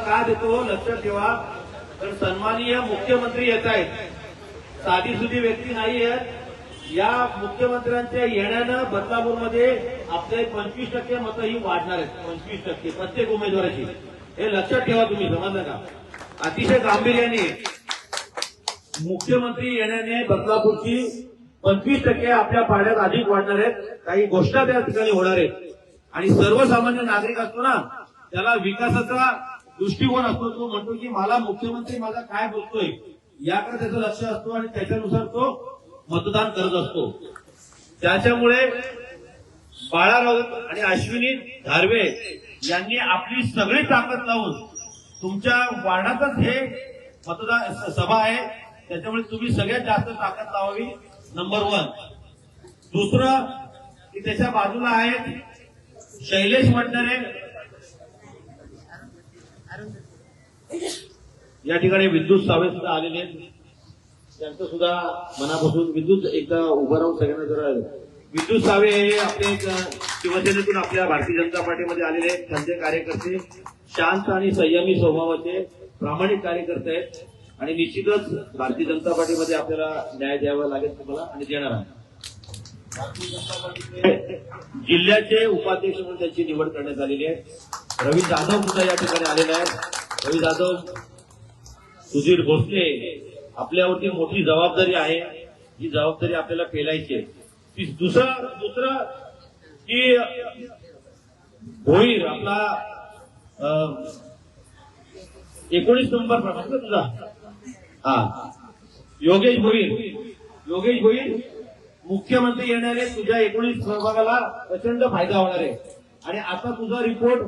का देतो लक्षात ठेवा. तर सन्माननीय मुख्यमंत्री येत आहेत. साधी सुधी व्यक्ती नाही आहेत. या मुख्यमंत्र्यांच्या येण्यानं बदलापूरमध्ये आपले पंचवीस टक्के मतं ही वाढणार आहेत. पंचवीस टक्के प्रत्येक उमेदवाराची. हे लक्षात ठेवा तुम्ही समजलं का? अतिशय गांभीर्याने मुख्यमंत्री येण्याने बदलापूरची पंचवीस टक्के आपल्या पाड्यात अधिक वाढणार आहेत. काही गोष्ट त्या ठिकाणी होणार आहेत. आणि सर्वसामान्य नागरिक असतो ना त्याला विकासाचा दृष्टिकोन असतो तो म्हणतो की मला मुख्यमंत्री माझा काय बोलतोय याकडे त्याचं लक्ष असतो आणि त्याच्यानुसार तो मतदान करत असतो. त्याच्यामुळे बाळा राऊत आणि अश्विनी धारवे यांनी आपली सगळी ताकद लावून तुमच्या वार्डातच हे मतदान सभा आहे. त्याच्यामुळे तुम्ही सगळ्यात जास्त ताकद लावावी नंबर वन दुसरं की त्याच्या बाजूला आहेत शैलेश मंडरे या ठिकाणी विद्युत सावे सुद्धा आलेले आहेत. त्यांचं सुद्धा मनापासून विद्युत एकदा उभं राहून सगळ्यांना जरा विद्युत सावे हे आपले एक शिवसेनेतून आपल्या भारतीय जनता पार्टीमध्ये आलेले आहेत. त्यांचे कार्यकर्ते शांत आणि संयमी स्वभावाचे प्रामाणिक कार्यकर्ते आहेत. आणि निश्चितच भारतीय जनता पार्टीमध्ये आपल्याला न्याय द्यावा लागेल तुम्हाला आणि देणार आहे जिल्ह्याचे उपाध्यक्ष म्हणून त्यांची निवड करण्यात आलेली आहे. रवी जाधव सुद्धा या ठिकाणी आलेले आहेत. रवी जाधव सुधीर भोसले आपल्यावरती मोठी जबाबदारी आहे. ही जबाबदारी आपल्याला पेलायची आहे. ती दुसरं दुसरं की भोईर आपला एकोणीस नंबर प्रभाग तुझा. हा. योगेश भोईर. योगेश भोईर मुख्यमंत्री येणारे तुझ्या एकोणीस प्रभागाला प्रचंड फायदा होणार आहे. आणि आता तुझा रिपोर्ट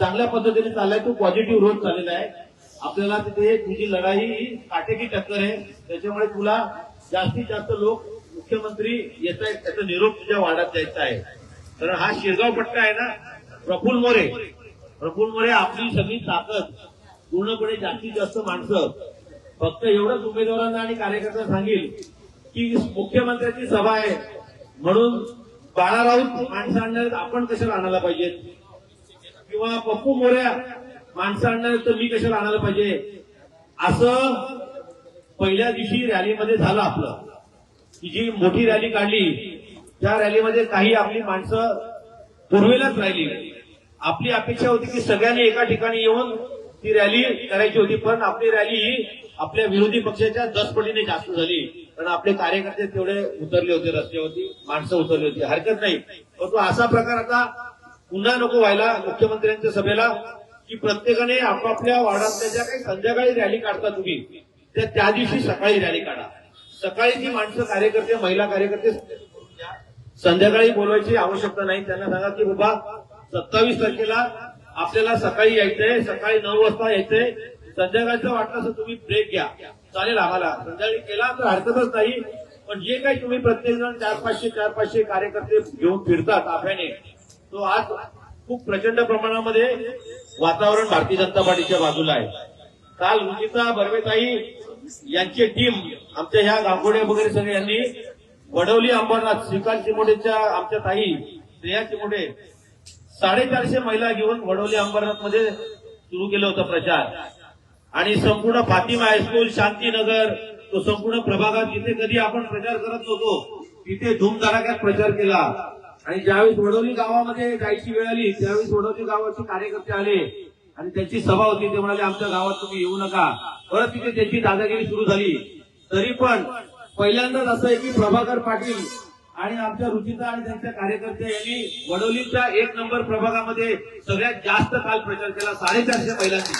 चांगल्या पद्धतीने चाललाय तो पॉझिटिव्ह रोज चाललेला आहे. आपल्याला तिथे तुझी लढाई ही काटेकी टक्कर आहे. त्याच्यामुळे तुला जास्तीत जास्त लोक मुख्यमंत्री येत आहेत त्याचा निरोप तुझ्या वाड्यात द्यायचा आहे. कारण हा शिरगाव पट्टा आहे ना प्रफुल मोरे. प्रफुल मोरे आपली सगळी ताकद पूर्णपणे जास्तीत जास्त माणसं. फक्त एवढंच उमेदवारांना आणि कार्यकर्त्यांना सांगेल की मुख्यमंत्र्यांची सभा आहे. म्हणून बाळाराऊत माणसं आणणार आपण कशाला आणायला पाहिजेत? किंवा पप्पू मोऱ्या माणसं आणणार तर मी कशाला आणायला पाहिजे? असं पहिल्या दिवशी रॅलीमध्ये झालं आपलं. की जी मोठी रॅली काढली त्या रॅलीमध्ये काही आपली माणसं पूर्वेलाच राहिली. आपली अपेक्षा होती की सगळ्यांनी एका ठिकाणी येऊन ती रॅली करायची होती पण आपली रॅली ही आपल्या विरोधी पक्षाच्या दस पटीने जास्त झाली. कारण आपले कार्यकर्ते तेवढे उतरले होते रस्त्यावरती माणसं उतरली होती. हरकत नाही. परंतु असा प्रकार आता पुन्हा नको व्हायला मुख्यमंत्र्यांच्या सभेला की प्रत्येकाने आपापल्या वार्डातल्या ज्या काही संध्याकाळी रॅली काढता तुम्ही त्या त्या दिवशी सकाळी रॅली काढा. सकाळी ती माणसं कार्यकर्ते महिला कार्यकर्ते संध्याकाळी बोलवायची आवश्यकता नाही. त्यांना सांगा की बाबा सत्तावीस तारखेला आपल्याला सकाळी यायचंय सकाळी नऊ वाजता यायचंय. संध्याकाळचं वाटलं असं तुम्ही ब्रेक घ्या. चालेल आम्हाला. संध्याकाळी केला तर हरकतच नाही. पण जे काही तुम्ही प्रत्येक जण चार पाचशे चार पाचशे कार्यकर्ते घेऊन फिरतात ताफ्याने तो आज खूप प्रचंड प्रमाणामध्ये वातावरण भारतीय जनता पार्टीच्या बाजूला आहे. काल रुचिता बर्वेताई यांची टीम आमच्या ह्या गांगोड्या वगैरे सगळे यांनी वडवली अंबरनाथ श्रीकांत चिमोडेच्या आमच्या ताई श्रेया चिमोडे साडेचारशे महिला घेऊन वडवली अंबरनाथमध्ये सुरू केलं होतं प्रचार. आणि संपूर्ण फातिमा हायस्कूल शांतीनगर तो संपूर्ण प्रभागात जिथे कधी आपण प्रचार करत नव्हतो तिथे धूमधडाक्यात प्रचार केला. आणि ज्यावेळेस वडोली गावामध्ये जायची वेळ आली त्यावेळेस वडोली गावाचे कार्यकर्ते आले. आणि त्यांची सभा होती ते म्हणाले आमच्या गावात तुम्ही येऊ नका. परत तिथे त्यांची दादागिरी सुरू झाली. तरी पण पहिल्यांदाच असं आहे की प्रभाकर पाटील आणि आमच्या रुचिता आणि त्यांच्या कार्यकर्ते यांनी वडोलीच्या एक नंबर प्रभागामध्ये सगळ्यात जास्त काल प्रचार केला साडेचारशे महिलांनी.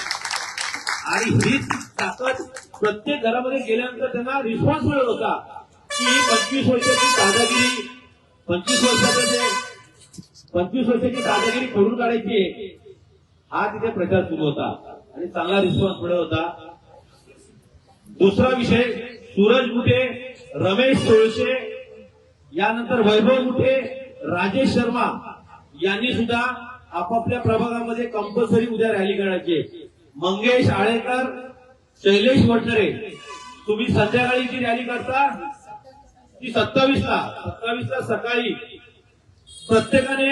आणि हीच ताकद प्रत्येक घरामध्ये गेल्यानंतर त्यांना रिस्पॉन्स मिळत होता की ही पंचवीस वर्षाची दादागिरी पंचवीस वर्षाचं पंचवीस वर्षाची दादागिरी करून काढायची हा तिथे प्रचार सुरू होता. आणि चांगला रिस्पॉन्स मिळत होता. दुसरा विषय सूरज मुठे रमेश सोळशे यानंतर वैभव मुठे राजेश शर्मा यांनी सुद्धा आपापल्या प्रभागामध्ये कंपल्सरी उद्या रॅली करायची मंगेश आळेकर शैलेश वडनरे तुम्ही संध्याकाळी जी रॅली करता ती सत्तावीस ला सत्तावीस ला सकाळी प्रत्येकाने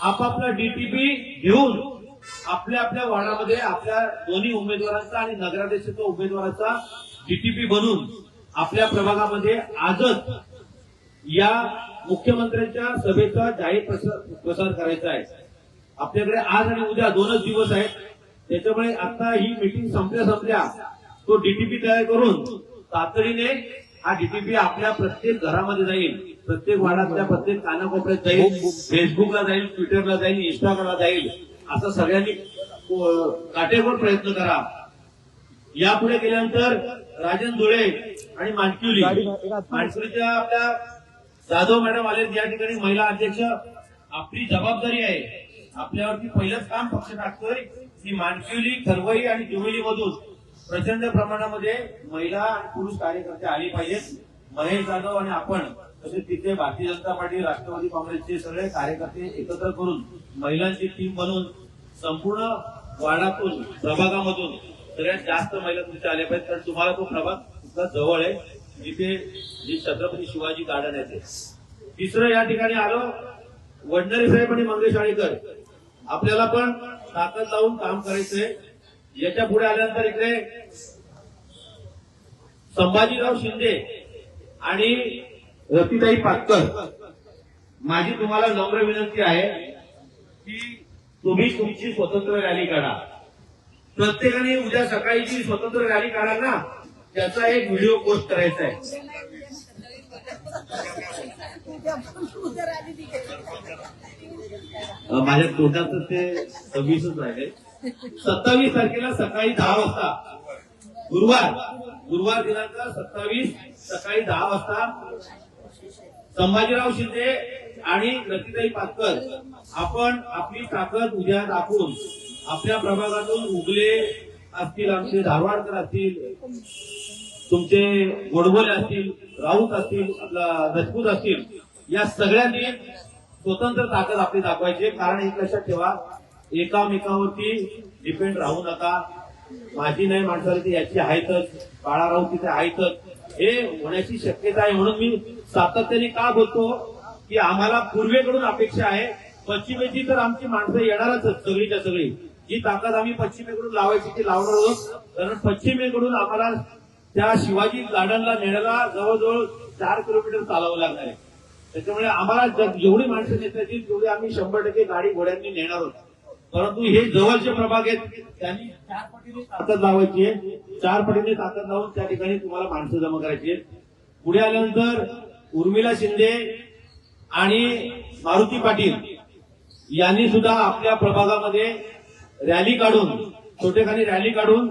आपापला डीटीपी घेऊन आपल्या आपल्या वार्डामध्ये आपल्या दोन्ही उमेदवारांचा आणि नगराध्यक्षाचा उमेदवाराचा डीटीपी बनून आपल्या प्रभागामध्ये आजच या मुख्यमंत्र्यांच्या सभेचा जाहीर प्रसार प्रसार करायचा आहे. आपल्याकडे आज आणि उद्या दोनच दिवस आहेत. त्याच्यामुळे आता ही मीटिंग संपल्या संपल्या तो डीटीपी तयार करून तातडीने हा डीटीपी आपल्या प्रत्येक घरामध्ये जाईल. प्रत्येक वार्डातल्या प्रत्येक कानाकोपऱ्यात जाईल. फेसबुकला जाईल ट्विटरला जाईल इंस्टाग्रामला जाईल. असं सगळ्यांनी काटेकोर प्रयत्न करा. यापुढे गेल्यानंतर राजन धुळे आणि मानकिवली मानकिवलीच्या आपल्या जाधव मॅडम आले या ठिकाणी महिला अध्यक्ष. आपली जबाबदारी आहे. आपल्यावरती पहिलंच काम पक्ष टाकतोय. की मानकिवली खरवई आणि जुमिली मधून प्रचंड प्रमाणामध्ये महिला आणि पुरुष कार्यकर्ते आले पाहिजेत महेश जाधव आणि आपण तसेच तिथे भारतीय जनता पार्टी राष्ट्रवादी काँग्रेसचे सगळे कार्यकर्ते एकत्र करून महिलांची टीम बनवून संपूर्ण वार्डातून प्रभागामधून सगळ्यात जास्त महिला तुमचे आल्या पाहिजेत. कारण तुम्हाला तो प्रभाग इतका जवळ आहे जिथे जे छत्रपती शिवाजी गार्डन आहे ते. तिसरं या ठिकाणी आलो वडनरे साहेब आणि मंगेश आळेकर. आपल्याला पण ताकद लावून काम करायचंय. याच्यापुढे आल्यानंतर इकडे संभाजीराव शिंदे आणि रतीताई पाटकर. माझी तुम्हाला नम्र विनंती आहे की तुम्ही तुमची स्वतंत्र रॅली काढा. प्रत्येकाने उद्या सकाळी जी स्वतंत्र रॅली काढाल ना त्याचा एक व्हिडिओ पोस्ट करायचा आहे. माझ्या तोंडाचं ते सव्वीसच राहिले सत्तावीस तारखेला सकाळी दहा वाजता. गुरुवार. गुरुवार दिनांक सत्तावीस सकाळी दहा वाजता. संभाजीराव शिंदे आणि रतीताई पाटकर आपण आपली ताकद उद्या दाखवून आपल्या प्रभागातून उगले असतील आमचे धारवाडकर असतील तुमचे गोडबोले असतील राऊत असतील आपला राजपूत असतील या सगळ्यांनी स्वतंत्र ताकद आपली दाखवायची कारण एक लक्षात ठेवा एकामेकावरती डिपेंड राहू नका माझी नाही माणसाला याची आहेतच बाळाराव तिथे आहेतच. हे होण्याची शक्यता आहे म्हणून मी सातत्याने का बोलतो? की आम्हाला पूर्वेकडून अपेक्षा आहे पश्चिमेची तर आमची माणसं येणारच सगळीच्या सगळी. जी ताकद आम्ही पश्चिमेकडून लावायची ती लावणार आहोत. कारण पश्चिमेकडून आम्हाला त्या शिवाजी गार्डनला नेण्याला जवळजवळ चार किलोमीटर चालावं लागणार आहे. त्याच्यामुळे आम्हाला जग- जेवढी माणसं नेता येतील तेवढी आम्ही शंभर टक्के गाडी घोड्यांनी नेणार आहोत. परंतु हे जवळचे प्रभाग आहेत त्यांनी चार पटीने ताकद लावायची आहे. चार पटीने ताकद लावून त्या ठिकाणी तुम्हाला माणसं जमा करायची आहेत. पुढे आल्यानंतर उर्मिला शिंदे आणि मारुती पाटील यांनी सुद्धा आपल्या प्रभागामध्ये रॅली काढून छोटेखानी रॅली काढून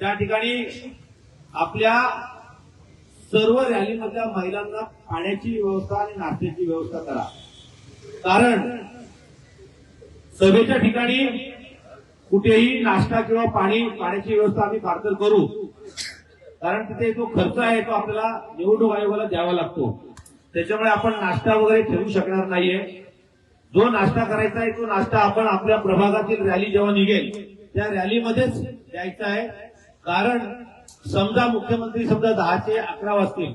त्या ठिकाणी आपल्या सर्व रॅलीमधल्या महिलांना पाण्याची व्यवस्था आणि नाश्त्याची व्यवस्था करा. कारण सभेच्या ठिकाणी कुठेही नाश्ता किंवा पाणी पाण्याची व्यवस्था आम्ही फारतर करू. कारण तिथे जो खर्च आहे तो आपल्याला निवडणूक आयोगाला द्यावा लागतो. त्याच्यामुळे आपण नाश्ता वगैरे ठेवू शकणार नाहीये. जो नाश्ता करायचा आहे तो नाश्ता आपण आपल्या प्रभागातील रॅली जेव्हा निघेल त्या रॅलीमध्येच द्यायचा आहे. कारण समजा मुख्यमंत्री समजा दहाचे अकरा वाजतील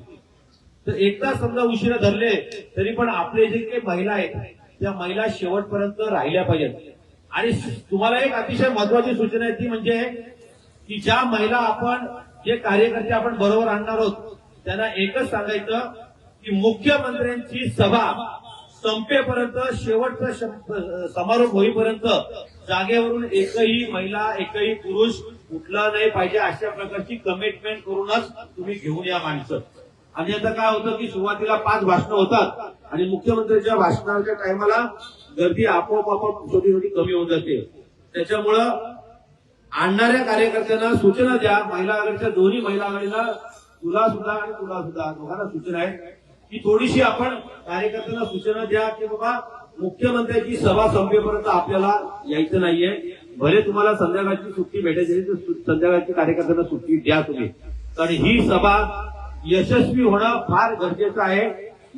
तर एकदा समजा उशिरा धरले तरी पण आपले जे काही महिला आहेत त्या महिला शेवटपर्यंत राहिल्या पाहिजेत. आणि तुम्हाला एक अतिशय महत्वाची सूचना आहे ती म्हणजे की ज्या महिला आपण जे कार्यकर्ते आपण बरोबर आणणार आहोत त्यांना एकच सांगायचं की मुख्यमंत्र्यांची सभा संपेपर्यंत शेवटचा समारोप होईपर्यंत जागेवरून एकही महिला एकही पुरुष उठला नाही पाहिजे अशा प्रकारची कमिटमेंट करूनच तुम्ही घेऊन या माणसं. आणि आता काय होतं की सुरुवातीला पाच भाषणं होतात आणि मुख्यमंत्र्यांच्या भाषणाच्या टायमाला गर्दी आपोआप आपोआप छोटी छोटी कमी होऊन जाते. त्याच्यामुळं आणणाऱ्या कार्यकर्त्यांना सूचना द्या. महिला आघाडीच्या दोन्ही महिला आघाडीला तुला सुद्धा आणि तुला सुद्धा दोघांना सूचना आहे की थोडीशी आपण कार्यकर्त्यांना सूचना द्या की बाबा मुख्यमंत्र्यांची सभा संपेपर्यंत आपल्याला यायचं नाहीये. भले तुम्हाला संध्याकाळची सुट्टी भेटायची तर संध्याकाळची कार्यकर्त्यांना सुट्टी द्या तुम्ही. कारण ही सभा यशस्वी होणं फार गरजेचं आहे.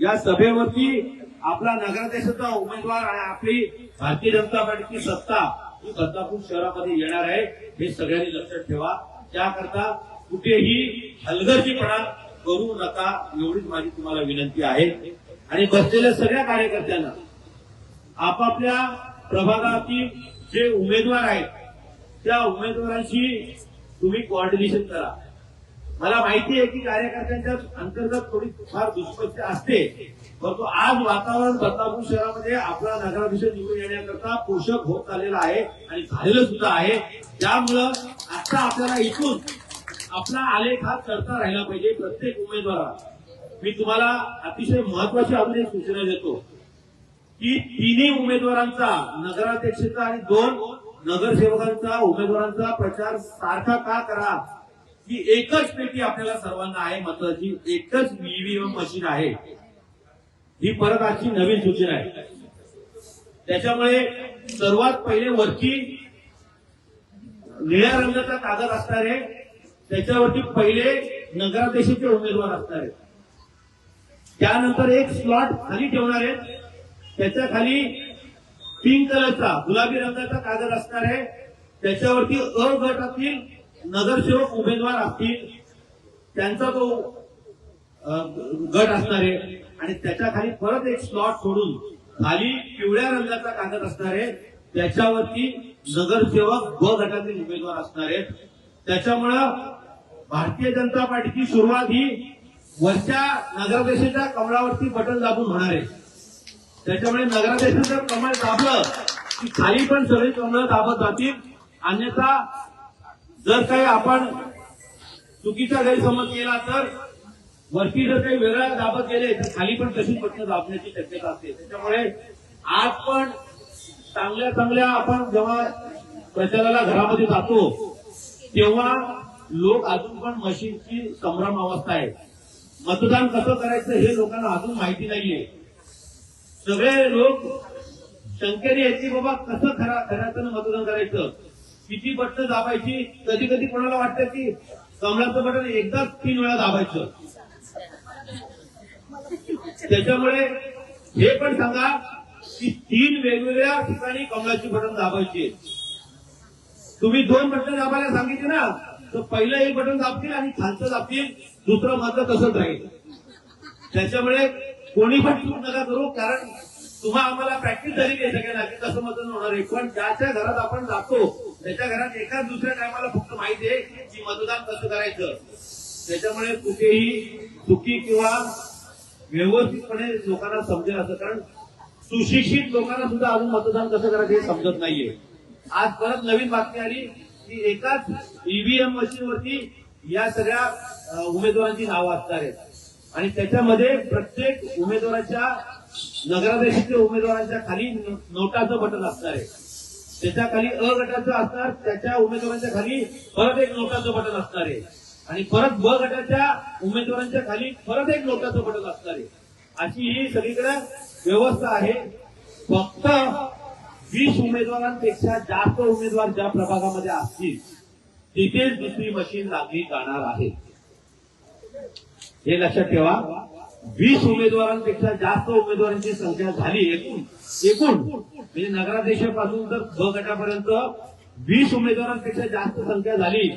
या सभेवरती आपला नगराध्यक्षाचा उमेदवार आणि आपली भारतीय जनता पार्टीची सत्ता ही बदलापूर शहरामध्ये येणार आहे हे सगळ्यांनी लक्षात ठेवा. त्याकरता कुठेही हलगर्जीपणा करू नका एवढीच माझी तुम्हाला विनंती आहे. आणि बसलेल्या सगळ्या कार्यकर्त्यांना आपापल्या प्रभागातील जे उमेदवार आहेत त्या उमेदवारांशी तुम्ही कॉर्डिनेशन करा. मला माहिती आहे की कार्यकर्त्यांच्या अंतर्गत थोडी फार दुष्पत्ती असते. परंतु आज वातावरण बदलापूर शहरामध्ये आपला नगराभिषेक निवडून येण्याकरता पोषक होत आलेला आहे आणि झालेलं सुद्धा आहे. त्यामुळं आता आपल्याला इथून आपला आलेख हा करता राहिला पाहिजे प्रत्येक उमेदवाराला. मी तुम्हाला अतिशय महत्वाची अजून एक सूचना देतो की तिन्ही उमेदवारांचा नगराध्यक्षाचा आणि दोन नगरसेवकांचा उमेदवारांचा प्रचार सारखा का करा? की एकच पेटी आपल्याला सर्वांना आहे महत्वाची एकच ईव्हीएम मशीन आहे ही परत आजची नवीन सूचना आहे. त्याच्यामुळे सर्वात पहिले वरती निळ्या रंगाचा कागद असणार आहे त्याच्यावरती पहिले नगराध्यक्षाचे उमेदवार असणार आहेत. त्यानंतर एक स्लॉट खाली ठेवणार आहे त्याच्याखाली पिंक कलरचा गुलाबी रंगाचा कागद असणार आहे त्याच्यावरती अ गटातील नगरसेवक उमेदवार असतील त्यांचा तो गट असणार आहे. आणि त्याच्याखाली परत एक स्लॉट सोडून खाली पिवळ्या रंगाचा कागद असणार आहे. त्याच्यावरती नगरसेवक ब गटातील उमेदवार असणार आहेत. त्याच्यामुळं भारतीय जनता पार्टीची सुरुवात ही वरच्या नगराध्यक्षाच्या कमळावरती बटन दाबून होणार आहे. त्याच्यामुळे नगराध्यक्षाचं कमळ दाबलं की खाली पण सगळी कमळ दाबत जातील. अन्यथा जर काही आपण चुकीचा गैरसमज केला तर वरती जर काही वेगळा दाबत गेले तर खाली पण तशी बटणं दाबण्याची शक्यता असते. त्याच्यामुळे आज पण चांगल्या चांगल्या आपण जेव्हा प्रचाराला घरामध्ये जातो तेव्हा लोक अजून पण मशीनची संभ्रम अवस्था आहे. मतदान कसं करायचं हे लोकांना अजून माहिती नाहीये. सगळे लोक शंकेने आहेत बाबा कसं खरा खऱ्याचं मतदान करायचं? किती बटन दाबायची? कधी कधी कोणाला वाटतं की कमलाचं बटन एकदाच तीन वेळा दाबायचं. त्याच्यामुळे हे पण सांगा की तीन वेगवेगळ्या ठिकाणी कमलाची बटन दाबायची. तुम्ही दोन बटन दाबायला सांगितले ना तर पहिलं एक बटन दाबतील आणि खालचं दाबतील दुसरं मात्र तसंच राहील. त्याच्यामुळे कोणी पण चूक नका करू कारण तुम्हा आम्हाला प्रॅक्टिस झालेली आहे सगळ्यांना की कसं मदत होणार आहे. पण ज्याच्या घरात आपण जातो त्याच्या घरात एकाच दुसऱ्या टायमाला फक्त माहिती आहे की मतदान कसं करायचं. त्याच्यामुळे कुठेही चुकी किंवा व्यवस्थितपणे लोकांना समजेल असं. कारण सुशिक्षित लोकांना सुद्धा अजून मतदान कसं करायचं हे समजत नाहीये. आज परत नवीन बातमी आली की एकाच ईव्हीएम मशीनवरती या सगळ्या उमेदवारांची नावं असणार आहेत. आणि त्याच्यामध्ये प्रत्येक उमेदवाराच्या नगराध्यक्षाच्या उमेदवारांच्या खाली नो- नोटाचं बटन असणार आहे. त्याच्याखाली अ गटाचं असणार त्याच्या उमेदवारांच्या खाली परत एक नोटाचं बटन असणार आहे. आणि परत ब गटाच्या उमेदवारांच्या खाली परत एक नोटाचं बटन असणार आहे. अशी ही सगळीकडे व्यवस्था आहे. फक्त वीस उमेदवारांपेक्षा जास्त उमेदवार ज्या प्रभागामध्ये असतील तिथेच दुसरी मशीन लागली जाणार आहे हे लक्षात ठेवा. वीस उमेदवारांपेक्षा जास्त उमेदवारांची संख्या झाली एकूण. एकूण. म्हणजे नगराध्यक्षापासून तर ब गटापर्यंत वीस उमेदवारांपेक्षा जास्त संख्या झाली.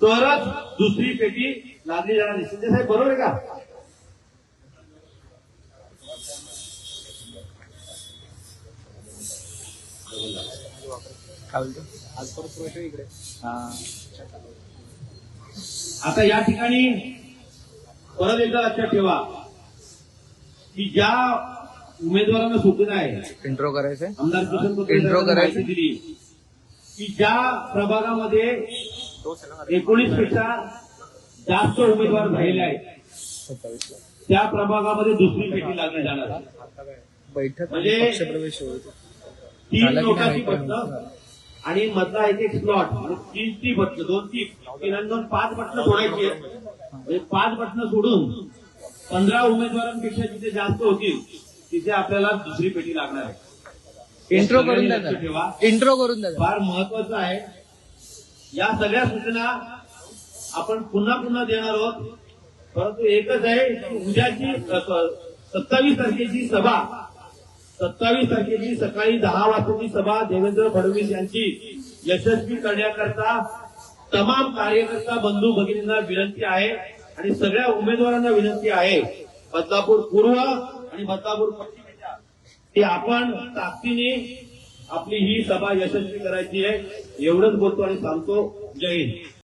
तरच दुसरी पेटी लागली जाणार शिंदे साहेब बरोबर आहे का? इकडे हा आता या ठिकाणी परत एकदा लक्षात ठेवा. की ज्या उमेदवारांना सूचना आहे इंट्रो करायचंय आमदार किशन साहेबांनी करायचं? दिली की ज्या प्रभागामध्ये एकोणीसपेक्षा जास्त उमेदवार झालेले आहेत त्या प्रभागामध्ये दुसरी पेटी लागली जाणार. बैठक म्हणजे- तीन नाही बटणं आणि मधला एक एक स्लॉट तीन ती बटणं दोन तीन तीन आणि दोन पाच बटणं सोडायची आहेत म्हणजे पाच बटणं सोडून पंधरा उमेदवारांपेक्षा जिथे जास्त होतील तिथे आपल्याला दुसरी पेटी लागणार आहे. इंट्रो करून ठेवा. इंट्रो करून. फार महत्वाचं आहे. या सगळ्या सूचना आपण पुन्हा पुन्हा देणार आहोत. परंतु एकच आहे की उद्याची सत्तावीस तारखेची सभा सत्तावीस तारखेची सकाळी दहा वाजताची सभा देवेंद्र फडणवीस यांची. यशस्वी करण्याकरता तमाम कार्यकर्ता बंधू भगिनींना विनंती आहे. आणि सगळ्या उमेदवारांना विनंती आहे बदलापूर पूर्व आणि बदलापूर पश्चिमेच्या. की आपण ताकदीने आपली ही सभा यशस्वी करायची आहे. एवढंच बोलतो आणि सांगतो. जय हिंद.